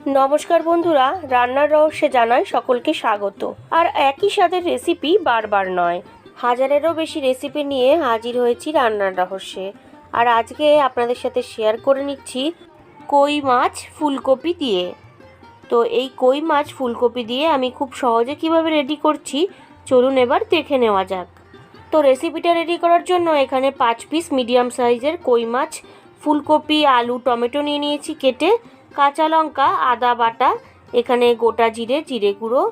নমস্কার বন্ধুরা, রান্নার রহস্যে জানাই সকলকে স্বাগত। আর একই স্বাদের রেসিপি বারবার নয়, হাজারেরও বেশি রেসিপি নিয়ে হাজির হয়েছি রান্নার রহস্যে। আর আজকে আপনাদের সাথে শেয়ার করে নিচ্ছি কই মাছ ফুলকপি দিয়ে। তো এই কই মাছ ফুলকপি দিয়ে আমি খুব সহজে কীভাবে রেডি করছি, চলুন এবার দেখে নেওয়া যাক। তো রেসিপিটা রেডি করার জন্য এখানে পাঁচ পিস মিডিয়াম সাইজের কই মাছ, ফুলকপি, আলু, টমেটো নিয়ে নিয়েছি কেটে। কাঁচা লঙ্কা, আদা বাটা, এখানে গোটা জিরে জিরে গুঁড়ো,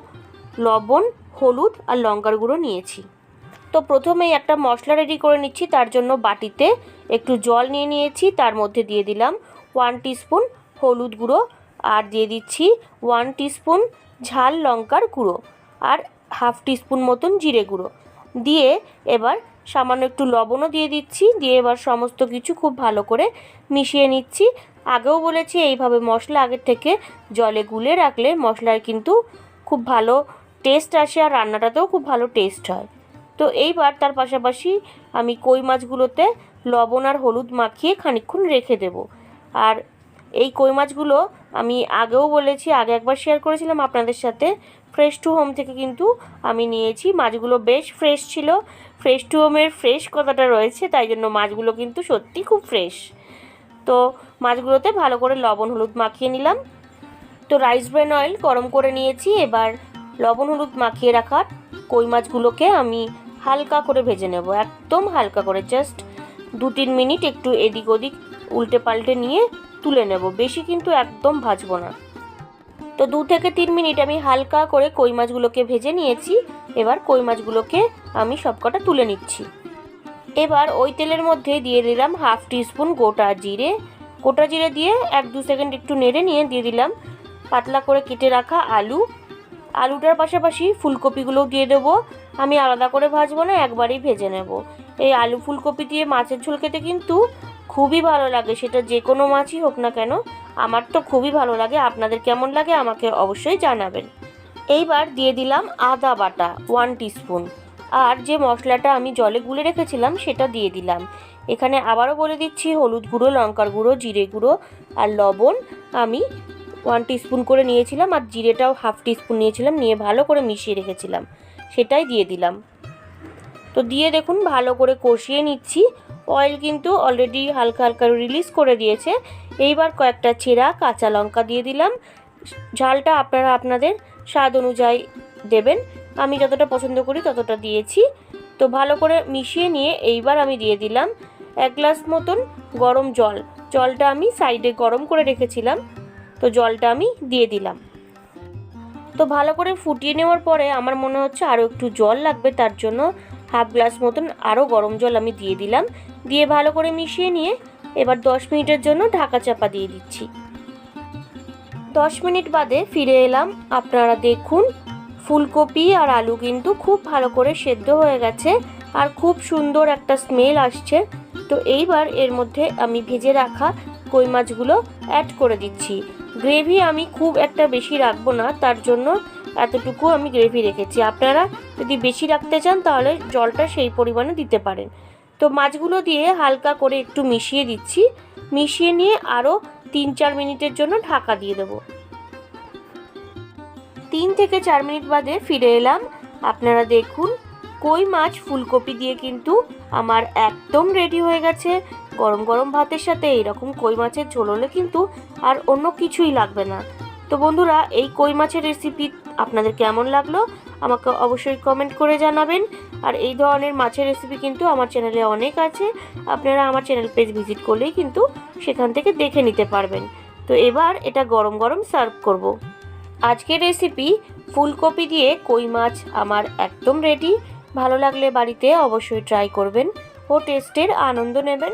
লবণ, হলুদ আর লঙ্কার গুঁড়ো নিয়েছি। তো প্রথমেই একটা মশলা রেডি করে নিচ্ছি, তার জন্য বাটিতে একটু জল নিয়ে নিয়েছি, তার মধ্যে দিয়ে দিলাম ওয়ান টিস্পুন হলুদ গুঁড়ো আর দিয়ে দিচ্ছি ওয়ান টিস্পুন ঝাল লঙ্কার গুঁড়ো আর হাফ টিস্পুন মতন জিরে গুঁড়ো। দিয়ে এবার সামান্য একটু লবণও দিয়ে দিচ্ছি। দিয়ে এবার সমস্ত কিছু খুব ভালো করে মিশিয়ে নিচ্ছি। আগেও বলেছি এইভাবে মশলা আগের থেকে জলে গুলে রাখলে মশলার কিন্তু খুব ভালো টেস্ট আসে আর রান্নাটাতেও খুব ভালো টেস্ট হয়। তো এইবার তার পাশাপাশি আমি কই মাছগুলোতে লবণ আর হলুদ মাখিয়ে খানিকক্ষণ রেখে দেব। আর এই কই মাছগুলো আমি আগেও বলেছি, আগে একবার শেয়ার করেছিলাম আপনাদের সাথে। ফ্রেশ টু হোম থেকে কিন্তু আমি নিয়েছি। মাছগুলো বেশ ফ্রেশ ছিল। ফ্রেশ টু হোমের ফ্রেশ কথাটা রয়েছে, তাই জন্য মাছগুলো কিন্তু সত্যি খুব ফ্রেশ তো মাছগুলোতে ভালো করে লবণ, হলুদ মাখিয়ে নিলাম। তো রাইস ব্রেন অয়েল গরম করে নিয়েছি। এবার লবণ, হলুদ মাখিয়ে রাখার কই মাছগুলোকে আমি হালকা করে ভেজে নেব। একদম হালকা করে জাস্ট দু তিন মিনিট একটু এদিক ওদিক উল্টে পাল্টে নিয়ে তুলে নেব। বেশি কিন্তু একদম ভাজবো না। তো দু থেকে তিন মিনিট আমি হালকা করে কই মাছগুলোকে ভেজে নিয়েছি। এবার কই মাছগুলোকে আমি সবকটা তুলে নিচ্ছি। এবার ওই তেলের মধ্যে দিয়ে দিলাম হাফ টিস্পুন গোটা জিরে। গোটা জিরে দিয়ে এক দু সেকেন্ড একটু নেড়ে নিয়ে দিয়ে দিলাম পাতলা করে কেটে রাখা আলু। আলুটার পাশাপাশি ফুলকপিগুলোও দিয়ে দেবো। আমি আলাদা করে ভাজবো না, একবারেই ভেজে নেব। এই আলু ফুলকপি দিয়ে মাছের ঝোল খেতে কিন্তু খুবই ভালো লাগে, সেটা যে কোনো মাছই হোক না কেন। আমার তো খুবই ভালো লাগে, আপনাদের কেমন লাগে আমাকে অবশ্যই জানাবেন। এইবার দিয়ে দিলাম আদা বাটা ওয়ান টিস্পুন আর যে মশলাটা আমি জলে গুলে রেখেছিলাম, সেটা দিয়ে দিলাম। এখানে আবারও বলে দিচ্ছি, হলুদ গুঁড়ো, লঙ্কার গুঁড়ো, জিরে গুঁড়ো আর লবণ আমি ওয়ান টিস্পুন করে নিয়েছিলাম আর জিরেটাও হাফ টিস্পুন নিয়েছিলাম, নিয়ে ভালো করে মিশিয়ে রেখেছিলাম। সেটাই দিয়ে দিলাম। তো দিয়ে দেখুন, ভালো করে কষিয়ে নিচ্ছি। অয়েল কিন্তু অলরেডি হালকা হালকা রিলিজ করে দিয়েছে। এইবার কয়েকটা ছেঁড়া কাঁচা লঙ্কা দিয়ে দিলাম। ঝালটা আপনারা আপনাদের স্বাদ অনুযায়ী দেবেন। আমি যতটা পছন্দ করি ততটা দিয়েছি। তো ভালো করে মিশিয়ে নিয়ে এইবার আমি দিয়ে দিলাম এক গ্লাস মতন গরম জল। জলটা আমি সাইডে গরম করে রেখেছিলাম। তো জলটা আমি দিয়ে দিলাম। তো ভালো করে ফুটিয়ে নেওয়ার পরে আমার মনে হচ্ছে আরও একটু জল লাগবে তার জন্য। হাফ গ্লাস মতন আরও গরম জল আমি দিয়ে দিলাম। দিয়ে ভালো করে মিশিয়ে নিয়ে এবার দশ মিনিটের জন্য ঢাকা চাপা দিয়ে দিচ্ছি। দশ মিনিট বাদে ফিরে এলাম। আপনারা দেখুন, ফুলকপি আর আলু কিন্তু খুব ভালো করে সেদ্ধ হয়ে গেছে আর খুব সুন্দর একটা স্মেল আসছে। তো এইবার এর মধ্যে আমি ভেজে রাখা কই মাছগুলো অ্যাড করে দিচ্ছি। গ্রেভি আমি খুব একটা বেশি রাখব না, তার জন্য এতটুকু আমি গ্রেভি রেখেছি। আপনারা যদি বেশি রাখতে চান, তাহলে জলটা সেই পরিমাণে দিতে পারেন। তো মাছগুলো দিয়ে হালকা করে একটু মিশিয়ে দিচ্ছি। মিশিয়ে নিয়ে আরও তিন চার মিনিটের জন্য ঢাকা দিয়ে দেবো। তিন থেকে চার মিনিট বাদে ফিরে এলাম। আপনারা দেখুন, কই মাছ ফুলকপি দিয়ে কিন্তু আমার একদম রেডি হয়ে গেছে। গরম গরম ভাতের সাথে এইরকম কই মাছের ঝোল হলে কিন্তু আর অন্য কিছুই লাগবে না। তো বন্ধুরা, এই কই মাছের রেসিপি আপনাদের কেমন লাগল? আমাকে অবশ্যই কমেন্ট করে জানাবেন। আর এই ধরনের মাছের রেসিপি কিন্তু আমার চ্যানেলে অনেক আছে। আপনারা আমার চ্যানেল পেজ ভিজিট করলেই কিন্তু সেখান থেকে দেখে নিতে পারবেন। তো এবার এটা গরম গরম সার্ভ করব। আজকের রেসিপি ফুলকপি দিয়ে কই মাছ আমার একদম রেডি ভালো লাগলে বাড়িতে অবশ্যই ট্রাই করবেন। ও টেস্টের আনন্দ নেবেন।